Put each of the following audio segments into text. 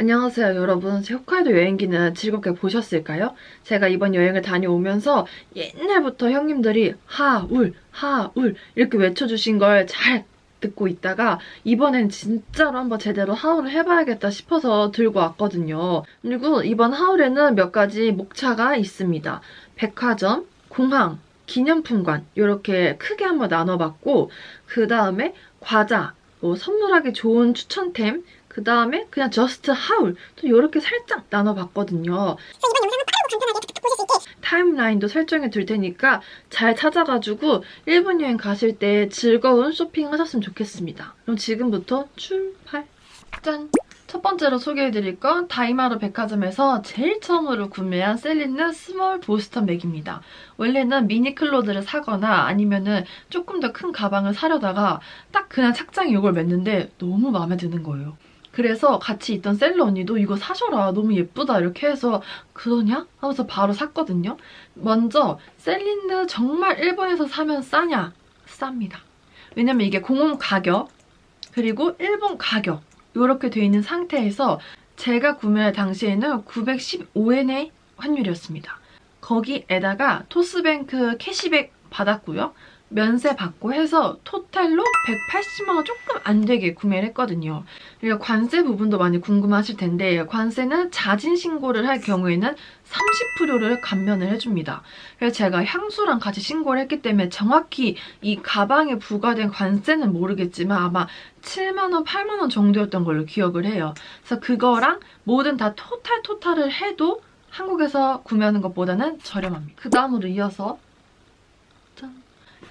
안녕하세요 여러분 제 홋카이도 여행기는 즐겁게 보셨을까요? 제가 이번 여행을 다녀오면서 옛날부터 형님들이 하울 하울 이렇게 외쳐주신 걸 잘 듣고 있다가 이번엔 진짜로 한번 제대로 하울을 해봐야겠다 싶어서 들고 왔거든요. 그리고 이번 하울에는 몇 가지 목차가 있습니다. 백화점, 공항, 기념품관 이렇게 크게 한번 나눠봤고 그 다음에 과자, 뭐 선물하기 좋은 추천템 그 다음에 그냥 저스트 하울 또 이렇게 살짝 나눠봤거든요. 타임라인도 설정해 둘 테니까 잘 찾아가지고 일본 여행 가실 때 즐거운 쇼핑 하셨으면 좋겠습니다. 그럼 지금부터 출발! 짠! 첫 번째로 소개해드릴 건 다이마루 백화점에서 제일 처음으로 구매한 셀린느 스몰 보스턴 백입니다. 원래는 미니 클로드를 사거나 아니면은 조금 더 큰 가방을 사려다가 딱 그냥 착장에 이걸 맸는데 너무 마음에 드는 거예요. 그래서 같이 있던 셀러 언니도 이거 사셔라 너무 예쁘다 이렇게 해서 그러냐? 하면서 바로 샀거든요. 먼저 셀린느 정말 일본에서 사면 싸냐? 쌉니다. 왜냐면 이게 공홈 가격 그리고 일본 가격 이렇게 돼 있는 상태에서 제가 구매할 당시에는 915엔의 환율이었습니다. 거기에다가 토스뱅크 캐시백 받았고요. 면세 받고 해서 토탈로 180만 원 조금 안 되게 구매를 했거든요. 그리고 관세 부분도 많이 궁금하실 텐데 관세는 자진 신고를 할 경우에는 30%를 감면을 해줍니다. 그래서 제가 향수랑 같이 신고를 했기 때문에 정확히 이 가방에 부과된 관세는 모르겠지만 아마 7만원, 8만원 정도였던 걸로 기억을 해요. 그래서 그거랑 모든 다 토탈 토탈을 해도 한국에서 구매하는 것보다는 저렴합니다. 그 다음으로 이어서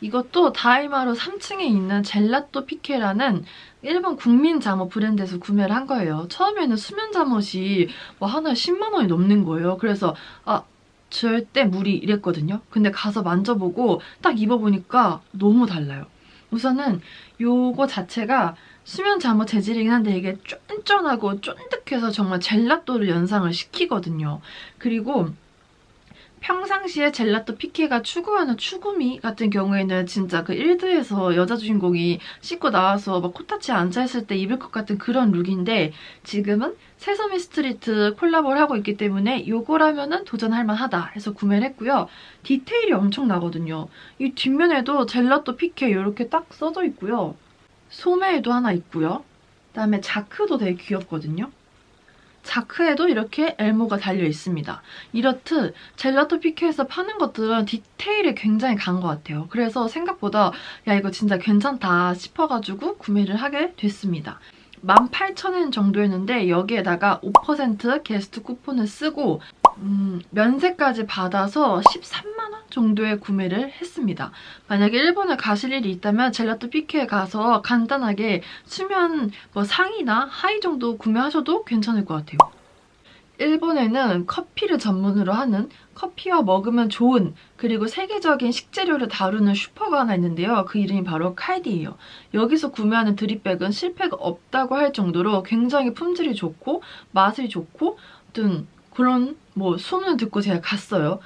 이것도 다이마루 3층에 있는 젤라또 피케라는 일본 국민 잠옷 브랜드에서 구매를 한 거예요. 처음에는 수면 잠옷이 뭐 하나에 10만 원이 넘는 거예요. 그래서 아 절대 무리 이랬거든요. 근데 가서 만져보고 딱 입어보니까 너무 달라요. 우선은 요거 자체가 수면 잠옷 재질이긴 한데 이게 쫀쫀하고 쫀득해서 정말 젤라또를 연상을 시키거든요. 그리고 평상시에 젤라또 피케가 추구하는 추구미 같은 경우에는 진짜 그 1드에서 여자 주인공이 씻고 나와서 막 코타치에 앉아있을 때 입을 것 같은 그런 룩인데 지금은 세서미 스트리트 콜라보를 하고 있기 때문에 요거라면은 도전할 만하다 해서 구매를 했고요. 디테일이 엄청 나거든요. 이 뒷면에도 젤라또 피케 이렇게 딱 써져 있고요. 소매에도 하나 있고요. 그다음에 자크도 되게 귀엽거든요. 자크에도 이렇게 엘모가 달려 있습니다. 이렇듯 젤라토 피케에서 파는 것들은 디테일이 굉장히 강한 것 같아요. 그래서 생각보다 야 이거 진짜 괜찮다 싶어가지고 구매를 하게 됐습니다. 18,000엔 정도였는데 여기에다가 5% 게스트 쿠폰을 쓰고 음, 면세까지 받아서 13만원 정도에 구매를 했습니다. 만약에 일본에 가실 일이 있다면 젤라또 피케에 가서 간단하게 수면 뭐 상의나 하의 정도 구매하셔도 괜찮을 것 같아요. 일본에는 커피를 전문으로 하는 커피와 먹으면 좋은 그리고 세계적인 식재료를 다루는 슈퍼가 하나 있는데요. 그 이름이 바로 칼디예요. 여기서 구매하는 드립백은 실패가 없다고 할 정도로 굉장히 품질이 좋고 맛이 좋고 어떤 그런 뭐 소문을 듣고 제가 갔어요.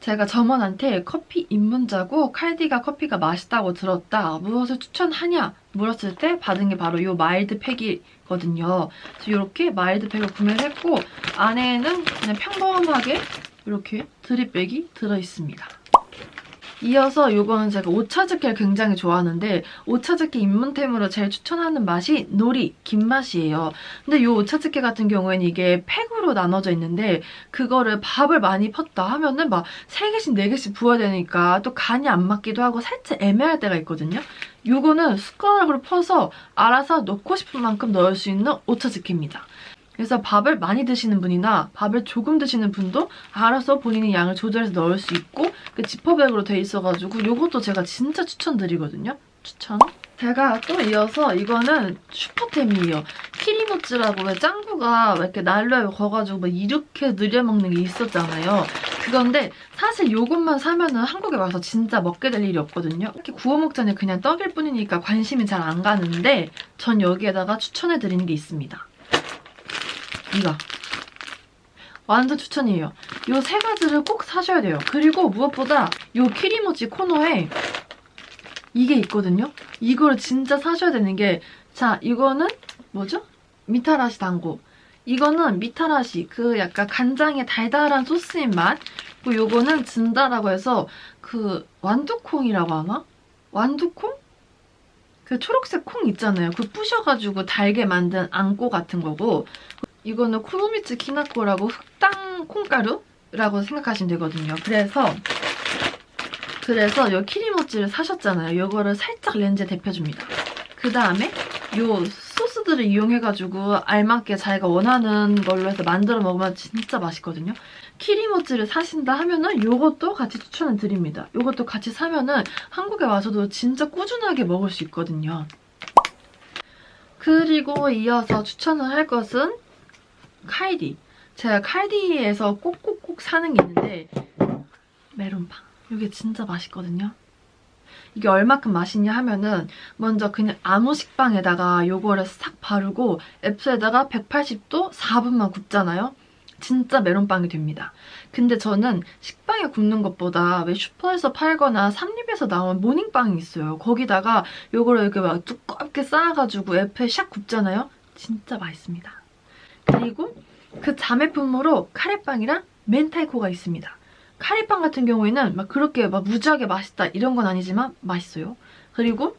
제가 점원한테 커피 입문자고 칼디가 커피가 맛있다고 들었다. 무엇을 추천하냐? 물었을 때 받은 게 바로 이 마일드 팩이거든요. 그래서 이렇게 마일드 팩을 구매를 했고 안에는 그냥 평범하게 이렇게 드립백이 들어있습니다. 이어서 이거는 제가 오차즈케를 굉장히 좋아하는데 오차즈케 입문템으로 제일 추천하는 맛이 노리, 김맛이에요. 근데 이 오차즈케 같은 경우에는 이게 팩으로 나눠져 있는데 그거를 밥을 많이 폈다 하면은 막 3개씩 4개씩 부어야 되니까 또 간이 안 맞기도 하고 살짝 애매할 때가 있거든요. 이거는 숟가락으로 퍼서 알아서 넣고 싶은 만큼 넣을 수 있는 오차즈케입니다. 그래서 밥을 많이 드시는 분이나 밥을 조금 드시는 분도 알아서 본인의 양을 조절해서 넣을 수 있고 그 지퍼백으로 돼 있어가지고 이것도 제가 진짜 추천드리거든요. 추천. 제가 또 이어서 이거는 슈퍼템이에요. 키리모찌라고 왜 짱구가 이렇게 난로에 거가지고 막 이렇게 늘려먹는 게 있었잖아요. 그건데 사실 이것만 사면은 한국에 와서 진짜 먹게 될 일이 없거든요. 이렇게 구워 먹자니 그냥 떡일 뿐이니까 관심이 잘 안 가는데 전 여기에다가 추천해드리는 게 있습니다. 이거. 완전 추천이에요. 이 세 가지를 꼭 사셔야 돼요. 그리고 무엇보다 이 키리모치 코너에 이게 있거든요. 이거를 진짜 사셔야 되는 게 자, 이거는 뭐죠? 미타라시 단고. 이거는 미타라시 그 약간 간장의 달달한 소스인 맛. 그리고 요거는 진다라고 해서 그 완두콩이라고 하나? 완두콩? 그 초록색 콩 있잖아요. 그 부셔가지고 달게 만든 앙꼬 같은 거고 이거는 쿠로미츠 키나코라고 흑당 콩가루라고 생각하시면 되거든요. 그래서 그래서 요 키리모찌를 사셨잖아요. 요거를 살짝 렌즈에 데펴줍니다. 그 다음에 요 소스들을 이용해가지고 알맞게 자기가 원하는 걸로 해서 만들어 먹으면 진짜 맛있거든요. 키리모찌를 사신다 하면은 요것도 같이 추천을 드립니다. 요것도 같이 사면은 한국에 와서도 진짜 꾸준하게 먹을 수 있거든요. 그리고 이어서 추천을 할 것은 칼디. 제가 칼디에서 꼭꼭꼭 사는 게 있는데 메론빵. 이게 진짜 맛있거든요. 이게 얼마큼 맛있냐 하면은 먼저 그냥 아무 식빵에다가 요거를 싹 바르고 앱스에다가 180도 4분만 굽잖아요. 진짜 메론빵이 됩니다. 근데 저는 식빵에 굽는 것보다 왜 슈퍼에서 팔거나 삼립에서 나온 모닝빵이 있어요. 거기다가 요거를 이렇게 막 두껍게 쌓아가지고 앱에 샥 굽잖아요. 진짜 맛있습니다. 그리고 그 자매품으로 카레빵이랑 멘타이코가 있습니다. 카레빵 같은 경우에는 막 그렇게 막 무지하게 맛있다 이런 건 아니지만 맛있어요. 그리고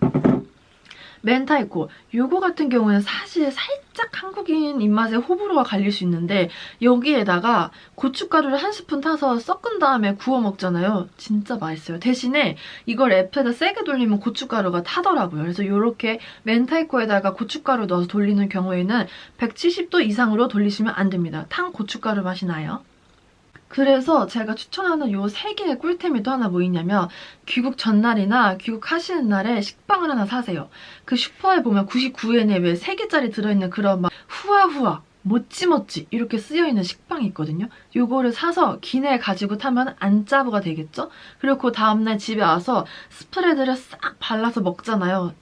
멘타이코 요거 같은 경우는 사실 살짝 한국인 입맛에 호불호가 갈릴 수 있는데 여기에다가 고춧가루를 한 스푼 타서 섞은 다음에 구워 먹잖아요. 진짜 맛있어요. 대신에 이걸 앱에다 세게 돌리면 고춧가루가 타더라고요. 그래서 이렇게 멘타이코에다가 고춧가루 넣어서 돌리는 경우에는 170도 이상으로 돌리시면 안 됩니다. 탄 고춧가루 맛이 나요. 그래서 제가 추천하는 요 세 개의 꿀템이 또 하나 뭐 있냐면 귀국 전날이나 귀국하시는 날에 식빵을 하나 사세요. 그 슈퍼에 보면 99엔에 왜 3개짜리 들어있는 그런 막 후아후아 모찌모찌 이렇게 쓰여있는 식빵이 있거든요. 요거를 사서 기내에 가지고 타면 안짜부가 되겠죠? 그리고 그 다음날 집에 와서 스프레드를 싹 발라서 먹잖아요.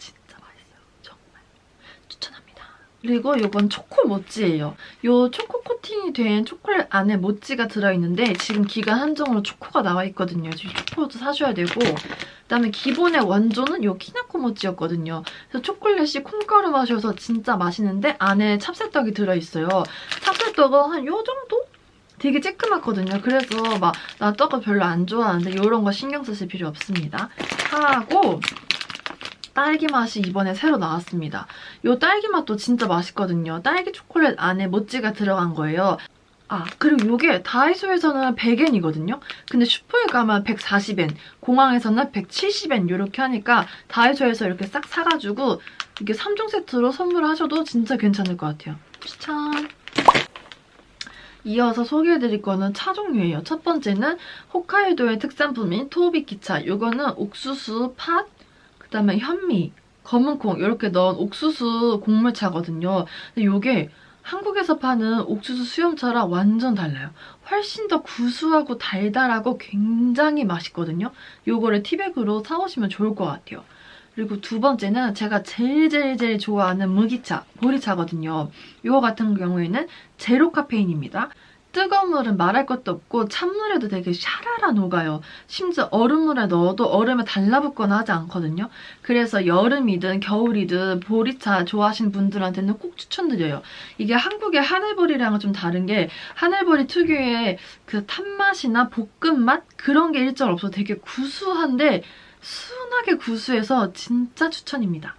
그리고 요건 초코 모찌예요. 요 초코 코팅이 된 초콜릿 안에 모찌가 들어있는데 지금 기간 한정으로 초코가 나와 있거든요. 지금 초코도 사셔야 되고 그다음에 기본의 원조는 요 키나코 모찌였거든요. 그래서 초콜릿이 콩가루 맛이어서 진짜 맛있는데 안에 찹쌀떡이 들어있어요. 찹쌀떡은 한요 정도? 되게 쬐끄맣거든요. 그래서 막 나 떡을 별로 안 좋아하는데 이런 거 신경 쓰실 필요 없습니다. 하고 딸기 맛이 이번에 새로 나왔습니다. 이 딸기 맛도 진짜 맛있거든요. 딸기 초콜릿 안에 모찌가 들어간 거예요. 아, 그리고 이게 다이소에서는 100엔이거든요? 근데 슈퍼에 가면 140엔, 공항에서는 170엔 이렇게 하니까 다이소에서 이렇게 싹 사가지고 이게 3종 세트로 선물하셔도 진짜 괜찮을 것 같아요. 추천! 이어서 소개해드릴 거는 차 종류예요. 첫 번째는 홋카이도의 특산품인 토비키차. 이거는 옥수수, 팥, 그다음에 현미, 검은콩 이렇게 넣은 옥수수 곡물차거든요. 근데 이게 한국에서 파는 옥수수 수염차랑 완전 달라요. 훨씬 더 구수하고 달달하고 굉장히 맛있거든요. 요거를 티백으로 사오시면 좋을 것 같아요. 그리고 두 번째는 제가 제일 제일 제일 좋아하는 무기차, 보리차거든요. 이거 같은 경우에는 제로 카페인입니다. 뜨거운 물은 말할 것도 없고 찬물에도 되게 샤라라 녹아요. 심지어 얼음물에 넣어도 얼음에 달라붙거나 하지 않거든요. 그래서 여름이든 겨울이든 보리차 좋아하시는 분들한테는 꼭 추천드려요. 이게 한국의 하늘보리랑은 좀 다른 게 하늘보리 특유의 그 탄맛이나 볶음맛 그런 게 일절 없어 되게 구수한데 순하게 구수해서 진짜 추천입니다.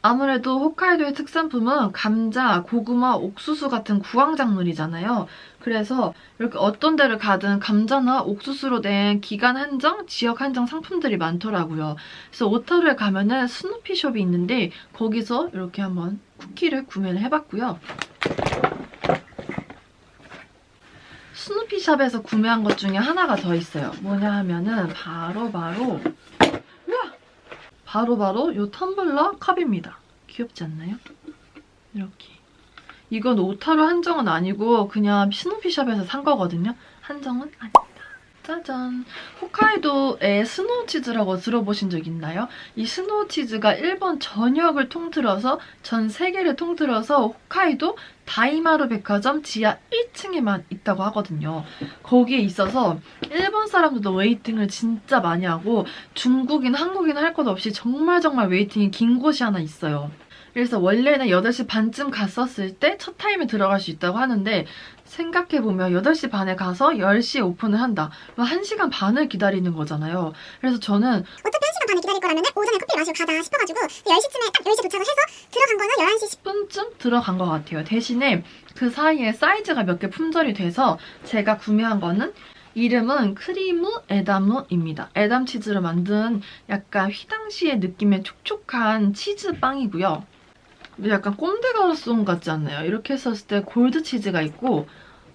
아무래도 홋카이도의 특산품은 감자, 고구마, 옥수수 같은 구황작물이잖아요. 그래서 이렇게 어떤 데를 가든 감자나 옥수수로 된 기간 한정, 지역 한정 상품들이 많더라고요. 그래서 오타루에 가면은 스누피 숍이 있는데 거기서 이렇게 한번 쿠키를 구매를 해봤고요. 스누피샵에서 구매한 것 중에 하나가 더 있어요. 뭐냐 하면은 바로 바로 바로 바로 이 텀블러 컵입니다. 귀엽지 않나요? 이렇게. 이건 오타루 한정은 아니고 그냥 스노피샵에서 산 거거든요. 한정은 아닙니다. 짜잔. 홋카이도의 스노우 치즈라고 들어보신 적 있나요? 이 스노우 치즈가 일본 전역을 통틀어서 전 세계를 통틀어서 홋카이도 다이마루 백화점 지하 1층에만 있다고 하거든요. 거기에 있어서 일본 사람들도 웨이팅을 진짜 많이 하고 중국인, 한국인 할 것 없이 정말 정말 웨이팅이 긴 곳이 하나 있어요. 그래서 원래는 8시 반쯤 갔었을 때 첫 타임에 들어갈 수 있다고 하는데 생각해보면 8시 반에 가서 10시에 오픈을 한다. 그럼 1시간 반을 기다리는 거잖아요. 그래서 저는 어차피 1시간 반을 기다릴 거라면 오전에 커피를 마시고 가자 싶어가지고 10시쯤에 딱 10시 도착을 해서 들어간 거는 11시 10분쯤 들어간 것 같아요. 대신에 그 사이에 사이즈가 몇 개 품절이 돼서 제가 구매한 거는 이름은 크리무 에다무입니다. 에담 치즈로 만든 약간 휘낭시의 느낌의 촉촉한 치즈빵이고요. 약간 꼰대 가루송 같지 않나요? 이렇게 했었을 때 골드 치즈가 있고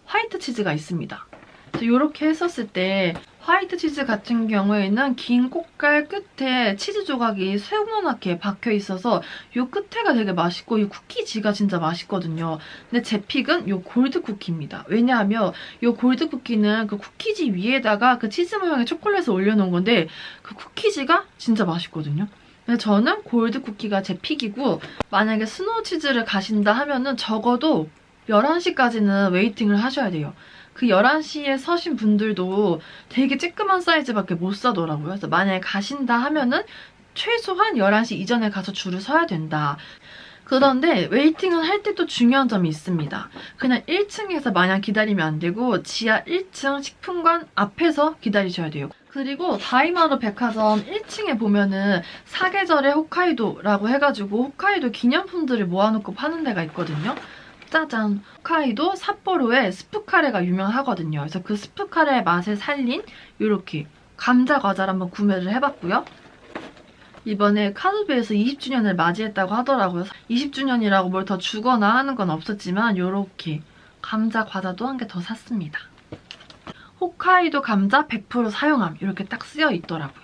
화이트 치즈가 있습니다. 이렇게 했었을 때 화이트 치즈 같은 경우에는 긴 꽃갈 끝에 치즈 조각이 세모나게 박혀 있어서 이 끝에가 되게 맛있고 이 쿠키지가 진짜 맛있거든요. 근데 제 픽은 이 골드 쿠키입니다. 왜냐하면 이 골드 쿠키는 그 쿠키지 위에다가 그 치즈 모양의 초콜릿을 올려놓은 건데 그 쿠키지가 진짜 맛있거든요. 저는 골드 쿠키가 제 픽이고 만약에 스노우 치즈를 가신다 하면은 적어도 11시까지는 웨이팅을 하셔야 돼요. 그 11시에 서신 분들도 되게 쬐끄만 사이즈밖에 못 사더라고요. 그래서 만약에 가신다 하면은 최소한 11시 이전에 가서 줄을 서야 된다. 그런데 웨이팅을 할 때 또 중요한 점이 있습니다. 그냥 1층에서 마냥 기다리면 안 되고 지하 1층 식품관 앞에서 기다리셔야 돼요. 그리고 다이마루 백화점 1층에 보면은 사계절의 홋카이도라고 해가지고 홋카이도 기념품들을 모아놓고 파는 데가 있거든요. 짜잔! 홋카이도 삿포로에 스프카레가 유명하거든요. 그래서 그 스프카레의 맛을 살린 이렇게 감자 과자를 한번 구매를 해봤고요. 이번에 카드베에서 20주년을 맞이했다고 하더라고요. 20주년이라고 뭘 더 주거나 하는 건 없었지만 이렇게 감자 과자도 한 개 더 샀습니다. 홋카이도 감자 100% 사용함 이렇게 딱 쓰여 있더라고요.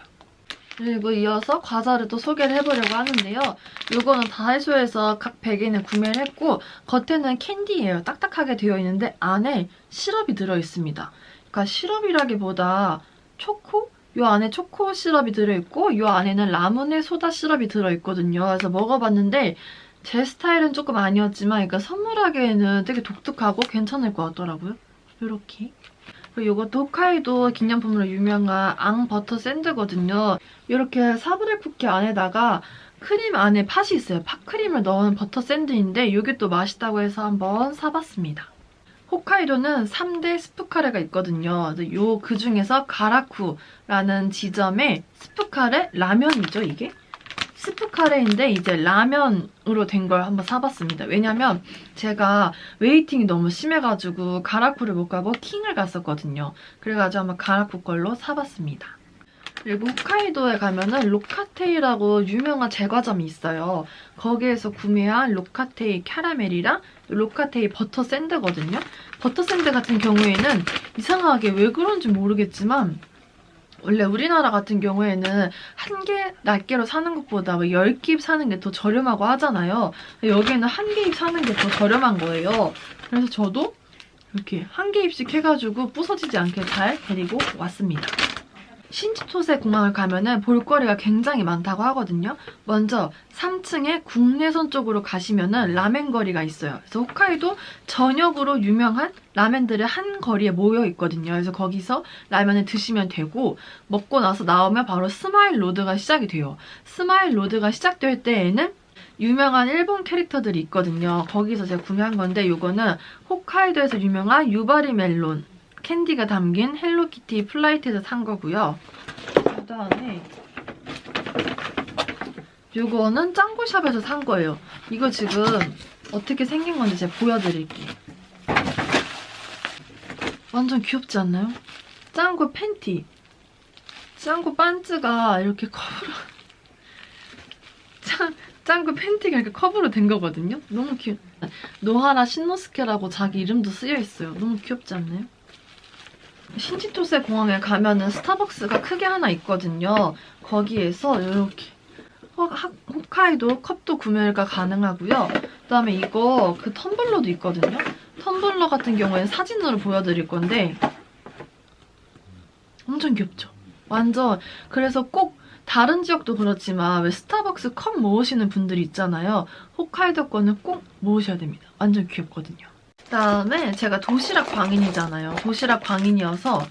그리고 이어서 과자를 또 소개를 해보려고 하는데요. 이거는 다이소에서 각 베개는 구매를 했고 겉에는 캔디예요. 딱딱하게 되어 있는데 안에 시럽이 들어있습니다. 그러니까 시럽이라기보다 초코? 이 안에 초코 시럽이 들어있고 이 안에는 라무네 소다 시럽이 들어있거든요. 그래서 먹어봤는데 제 스타일은 조금 아니었지만 그러니까 선물하기에는 되게 독특하고 괜찮을 것 같더라고요. 이렇게. 이것도 홋카이도 기념품으로 유명한 앙 버터 샌드거든요. 이렇게 사브레 쿠키 안에다가 크림 안에 팥이 있어요. 팥크림을 넣은 버터 샌드인데 이게 또 맛있다고 해서 한번 사봤습니다. 홋카이도는 3대 스프카레가 있거든요. 요 그 중에서 가라쿠라는 지점에 스프카레 라면이죠, 이게? 스프 카레인데 이제 라면으로 된 걸 한번 사봤습니다. 왜냐면 제가 웨이팅이 너무 심해가지고 가라쿠를 못 가고 킹을 갔었거든요. 그래가지고 한번 가라쿠 걸로 사봤습니다. 그리고 홋카이도에 가면은 로카테이라고 유명한 제과점이 있어요. 거기에서 구매한 로카테이 캐러멜이랑 로카테이 버터 샌드거든요. 버터 샌드 같은 경우에는 이상하게 왜 그런지 모르겠지만 원래 우리나라 같은 경우에는 한 개 낱개로 사는 것보다 뭐 10깁 사는 게 더 저렴하고 하잖아요. 여기에는 한 개입 사는 게 더 저렴한 거예요. 그래서 저도 이렇게 한 개입씩 해가지고 부서지지 않게 잘 데리고 왔습니다. 신치토세 공항을 가면은 볼거리가 굉장히 많다고 하거든요. 먼저 3층에 국내선 쪽으로 가시면은 라멘 거리가 있어요. 그래서 홋카이도 전역으로 유명한 라멘들이 한 거리에 모여 있거든요. 그래서 거기서 라면을 드시면 되고 먹고 나서 나오면 바로 스마일 로드가 시작이 돼요. 스마일 로드가 시작될 때에는 유명한 일본 캐릭터들이 있거든요. 거기서 제가 구매한 건데 이거는 홋카이도에서 유명한 유바리 멜론 캔디가 담긴 헬로키티 플라이트에서 산 거고요. 그다음에 이거는 짱구샵에서 산 거예요. 이거 지금 어떻게 생긴 건지 제가 보여드릴게요. 완전 귀엽지 않나요? 짱구 팬티. 짱구 반츠가 이렇게 컵으로 짱, 짱구 팬티가 이렇게 컵으로 된 거거든요. 너무 귀엽. 노하라 신노스케라고 자기 이름도 쓰여 있어요. 너무 귀엽지 않나요? 신치토세 공항에 가면은 스타벅스가 크게 하나 있거든요. 거기에서 이렇게 호- 하- 홋카이도 컵도 구매가 가능하고요. 그다음에 이거 그 텀블러도 있거든요. 텀블러 같은 경우에는 사진으로 보여드릴 건데 엄청 귀엽죠? 완전 그래서 꼭 다른 지역도 그렇지만 왜 스타벅스 컵 모으시는 분들이 있잖아요. 홋카이도 거는 꼭 모으셔야 됩니다. 완전 귀엽거든요. 그다음에 제가 도시락 광인이잖아요. 도시락 광인이어서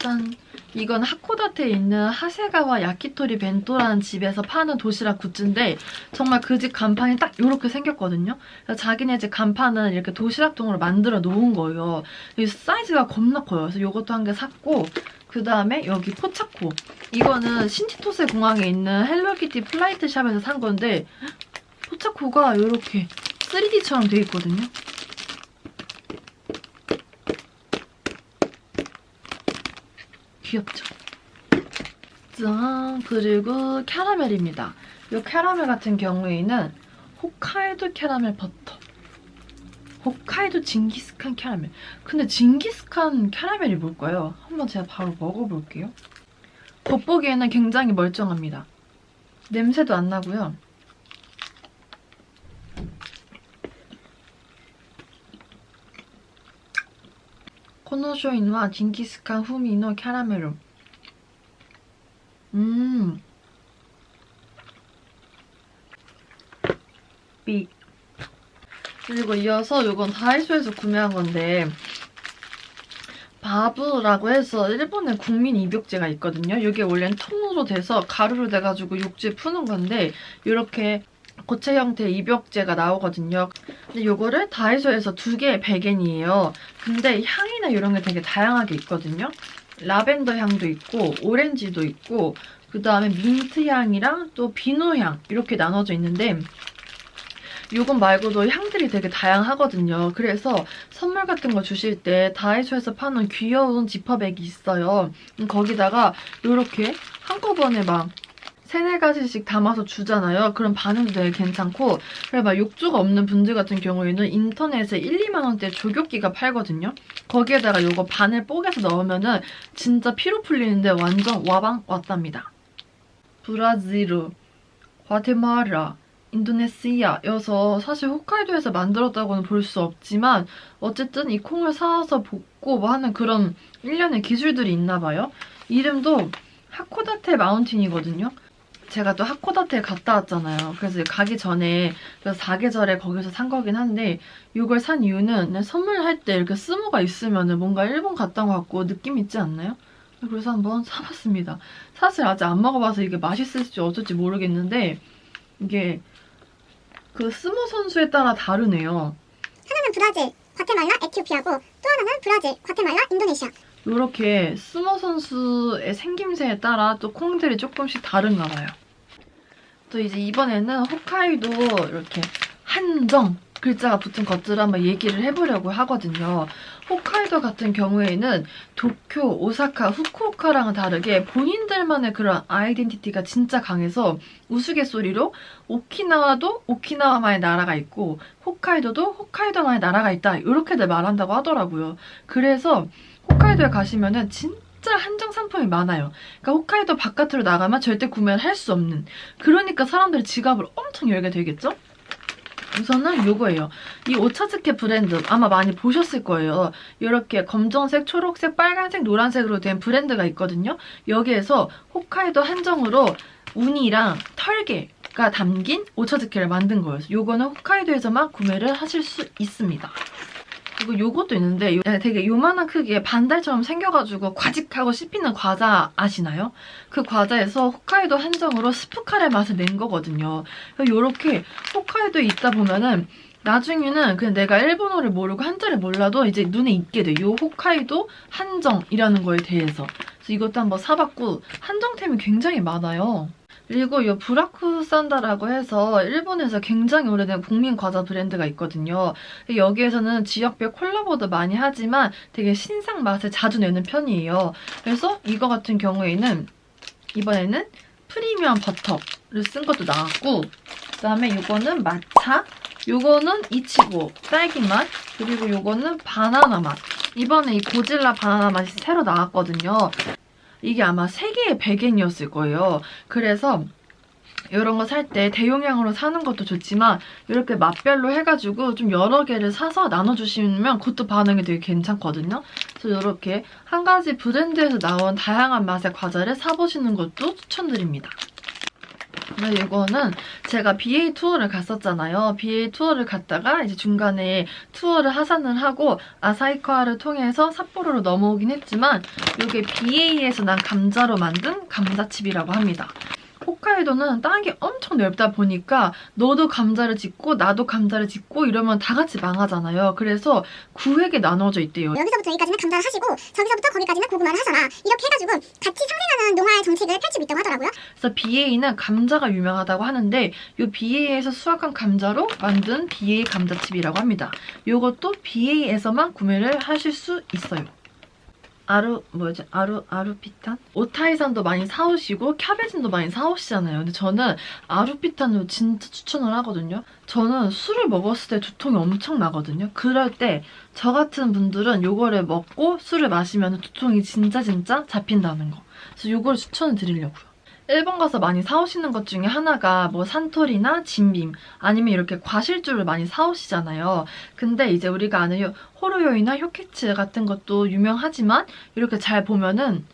짠 이건 하코다테에 있는 하세가와 야키토리 벤토라는 집에서 파는 도시락 굿즈인데 정말 그 집 간판이 딱 이렇게 생겼거든요. 그래서 자기네 집 간판은 이렇게 도시락통으로 만들어 놓은 거예요. 이 사이즈가 겁나 커요. 그래서 이것도 한 개 샀고 그 다음에 여기 포차코. 이거는 신치토세 공항에 있는 헬로키티 플라이트 샵에서 산 건데 포차코가 이렇게 3D처럼 돼 있거든요. 귀엽죠? 짠! 그리고 캐러멜입니다. 이 캐러멜 같은 경우에는 홋카이도 캐러멜 버터. 홋카이도 징기스칸 캐러멜. 근데 징기스칸 캐러멜이 뭘까요? 한번 제가 바로 먹어볼게요. 겉보기에는 굉장히 멀쩡합니다. 냄새도 안 나고요. 코노쇼인와 징기스칸 후미노 캐러멜로. 음. 삐. 그리고 이어서 이건 다이소에서 구매한 건데 바브라고 해서 일본의 국민 입욕제가 있거든요. 이게 원래는 통으로 돼서 가루로 돼가지고 욕제 푸는 건데 이렇게 고체 형태의 입욕제가 나오거든요. 근데 이거를 다이소에서 두 개에 100엔이에요. 근데 향이나 이런 게 되게 다양하게 있거든요. 라벤더 향도 있고 오렌지도 있고 그 다음에 민트 향이랑 또 비누 향 이렇게 나눠져 있는데 이건 말고도 향들이 되게 다양하거든요. 그래서 선물 같은 거 주실 때 다이소에서 파는 귀여운 지퍼백이 있어요. 음, 거기다가 이렇게 한꺼번에 막 세네 가지씩 담아서 주잖아요. 그럼 반응도 되게 괜찮고 그리고 막 욕조가 없는 분들 같은 경우에는 인터넷에 1, 2만 원대 조교기가 팔거든요. 거기에다가 이거 반을 뽀개서 넣으면은 진짜 피로 풀리는데 완전 와방 왔답니다. 브라질, 과테마라, 인도네시아여서 사실 홋카이도에서 만들었다고는 볼 수 없지만 어쨌든 이 콩을 사와서 볶고 뭐 하는 그런 일련의 기술들이 있나 봐요. 이름도 하코다테 마운틴이거든요. 제가 또 하코다테에 갔다 왔잖아요. 그래서 가기 전에 그 사계절에 거기서 산 거긴 한데 이걸 산 이유는 선물할 때 이렇게 스모가 있으면 뭔가 일본 갔다 온 것 같고 느낌 있지 않나요? 그래서 한번 사봤습니다. 사실 아직 안 먹어봐서 이게 맛있을지 어쩔지 모르겠는데 이게 그 스모 선수에 따라 다르네요. 하나는 브라질, 과테말라, 에티오피아고 또 하나는 브라질, 과테말라, 인도네시아. 이렇게 스모 선수의 생김새에 따라 또 콩들이 조금씩 다른가 봐요. 또 이제 이번에는 홋카이도 이렇게 한정 글자가 붙은 것들을 한번 얘기를 해보려고 하거든요. 홋카이도 같은 경우에는 도쿄, 오사카, 후쿠오카랑은 다르게 본인들만의 그런 아이덴티티가 진짜 강해서 우스갯소리로 오키나와도 오키나와만의 나라가 있고 홋카이도도 홋카이도만의 나라가 있다 이렇게들 말한다고 하더라고요. 그래서 홋카이도에 가시면은 진 짜 한정 상품이 많아요. 그러니까 홋카이도 바깥으로 나가면 절대 구매를 할 수 없는. 그러니까 사람들이 지갑을 엄청 열게 되겠죠? 우선은 요거예요. 이 오차즈케 브랜드 아마 많이 보셨을 거예요. 이렇게 검정색, 초록색, 빨간색, 노란색으로 된 브랜드가 있거든요. 여기에서 홋카이도 한정으로 우니랑 털개가 담긴 오차즈케를 만든 거예요. 요거는 홋카이도에서만 구매를 하실 수 있습니다. 그리고 요것도 있는데 요- 네, 되게 요만한 크기의 반달처럼 생겨가지고 과직하고 씹히는 과자 아시나요? 그 과자에서 홋카이도 한정으로 스프카레 맛을 낸 거거든요. 요렇게 홋카이도에 있다 보면은 나중에는 그냥 내가 일본어를 모르고 한자를 몰라도 이제 눈에 익게 돼. 요 홋카이도 한정이라는 거에 대해서. 그래서 이것도 한번 사봤고 한정템이 굉장히 많아요. 그리고 이 브라쿠 산다라고 해서 일본에서 굉장히 오래된 국민 과자 브랜드가 있거든요. 여기에서는 지역별 콜라보도 많이 하지만 되게 신상 맛을 자주 내는 편이에요. 그래서 이거 같은 경우에는 이번에는 프리미엄 버터를 쓴 것도 나왔고 그다음에 이거는 마차 요거는 이치고 딸기 맛 그리고 요거는 바나나 맛 이번에 이 고질라 바나나 맛이 새로 나왔거든요. 이게 아마 3개에 100엔이었을 거예요. 그래서 이런 거 살 때 대용량으로 사는 것도 좋지만 이렇게 맛별로 해가지고 좀 여러 개를 사서 나눠주시면 그것도 반응이 되게 괜찮거든요. 그래서 이렇게 한 가지 브랜드에서 나온 다양한 맛의 과자를 사보시는 것도 추천드립니다. 근데 이거는 제가 BA 투어를 갔었잖아요. BA 투어를 갔다가 이제 중간에 투어를 하산을 하고 아사히카와를 통해서 삿포로로 넘어오긴 했지만 이게 BA에서 난 감자로 만든 감자칩이라고 합니다. 홋카이도는 땅이 엄청 넓다 보니까 너도 감자를 짓고 나도 감자를 짓고 이러면 다 같이 망하잖아요. 그래서 구획에 나눠져 있대요. 여기서부터 여기까지는 감자를 하시고 저기서부터 거기까지는 고구마를 하셔라. 이렇게 해가지고 같이 상생하는 농활 정책을 펼치고 있다고 하더라고요. 그래서 BA는 감자가 유명하다고 하는데 이 BA에서 수확한 감자로 만든 BA 감자칩이라고 합니다. 이것도 BA에서만 구매를 하실 수 있어요. 아루 뭐지 아루 아루피탄 오타이산도 많이 사오시고 캬베진도 많이 사오시잖아요. 근데 저는 아루피탄을 진짜 추천을 하거든요. 저는 술을 먹었을 때 두통이 엄청 나거든요. 그럴 때 저 같은 분들은 요거를 먹고 술을 마시면 두통이 진짜 진짜 잡힌다는 거. 그래서 요걸 추천을 드리려고요. 일본 가서 많이 사오시는 것 중에 하나가 뭐 산토리나 진빔 아니면 이렇게 과실주를 많이 사오시잖아요. 근데 이제 우리가 아는 요- 호로요이나 효케츠 같은 것도 유명하지만 이렇게 잘 보면은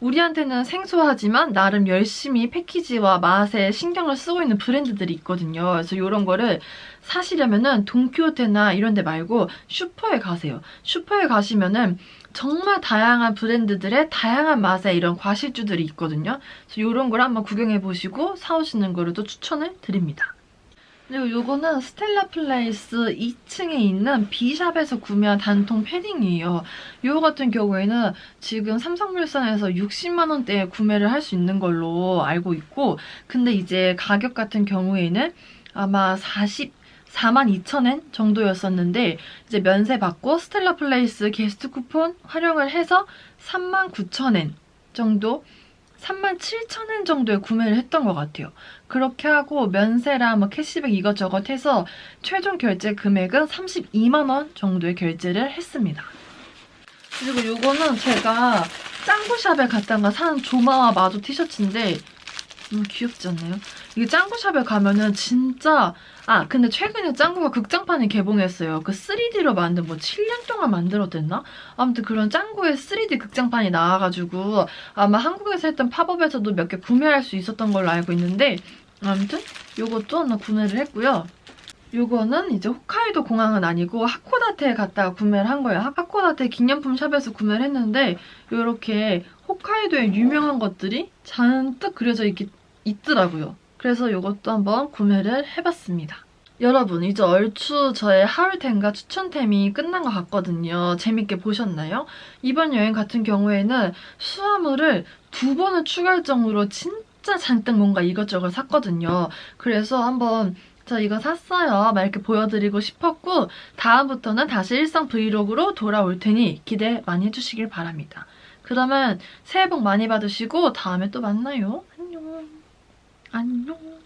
우리한테는 생소하지만 나름 열심히 패키지와 맛에 신경을 쓰고 있는 브랜드들이 있거든요. 그래서 이런 거를 사시려면은 돈키호테나 이런 데 말고 슈퍼에 가세요. 슈퍼에 가시면은 정말 다양한 브랜드들의 다양한 맛의 이런 과실주들이 있거든요. 그래서 이런 걸 한번 구경해 보시고 사오시는 또 추천을 드립니다. 그리고 요거는 스텔라 플레이스 2층에 있는 비샵에서 구매한 단통 패딩이에요. 요거 같은 경우에는 지금 삼성물산에서 60만 원대에 구매를 할 수 있는 걸로 알고 있고 근데 이제 가격 같은 경우에는 아마 40 42,000엔 정도였었는데 이제 면세 받고 스텔라 플레이스 게스트 쿠폰 활용을 해서 39,000엔 정도 37,000엔 정도에 구매를 했던 것 같아요. 그렇게 하고 면세랑 뭐 캐시백 이것저것 해서 최종 결제 금액은 32만 원 정도의 결제를 했습니다. 그리고 요거는 제가 짱구샵에 갔다가 산 조마와 마조 티셔츠인데 너무 귀엽지 않나요? 이게 짱구샵에 가면은 진짜 아 근데 최근에 짱구가 극장판이 개봉했어요. 그 3D로 만든 뭐 7년 동안 만들었댔나? 아무튼 그런 짱구의 3D 극장판이 나와가지고 아마 한국에서 했던 팝업에서도 몇 개 구매할 수 있었던 걸로 알고 있는데 아무튼 요것도 하나 구매를 했고요. 요거는 이제 홋카이도 공항은 아니고 하코다테에 갔다가 구매를 한 거예요. 하- 하코다테 기념품 샵에서 구매를 했는데 요렇게 홋카이도의 유명한 것들이 잔뜩 그려져 있, 있더라고요. 그래서 요것도 한번 구매를 해봤습니다. 여러분 이제 얼추 저의 하울템과 추천템이 끝난 것 같거든요. 재밌게 보셨나요? 이번 여행 같은 경우에는 수화물을 두 번을 추가할 정도로 진짜 잔뜩 뭔가 이것저것 샀거든요. 그래서 한번 저 이거 샀어요. 막 이렇게 보여드리고 싶었고 다음부터는 다시 일상 브이로그로 돌아올 테니 기대 많이 해주시길 바랍니다. 그러면 새해 복 많이 받으시고 다음에 또 만나요. 안녕. 안녕.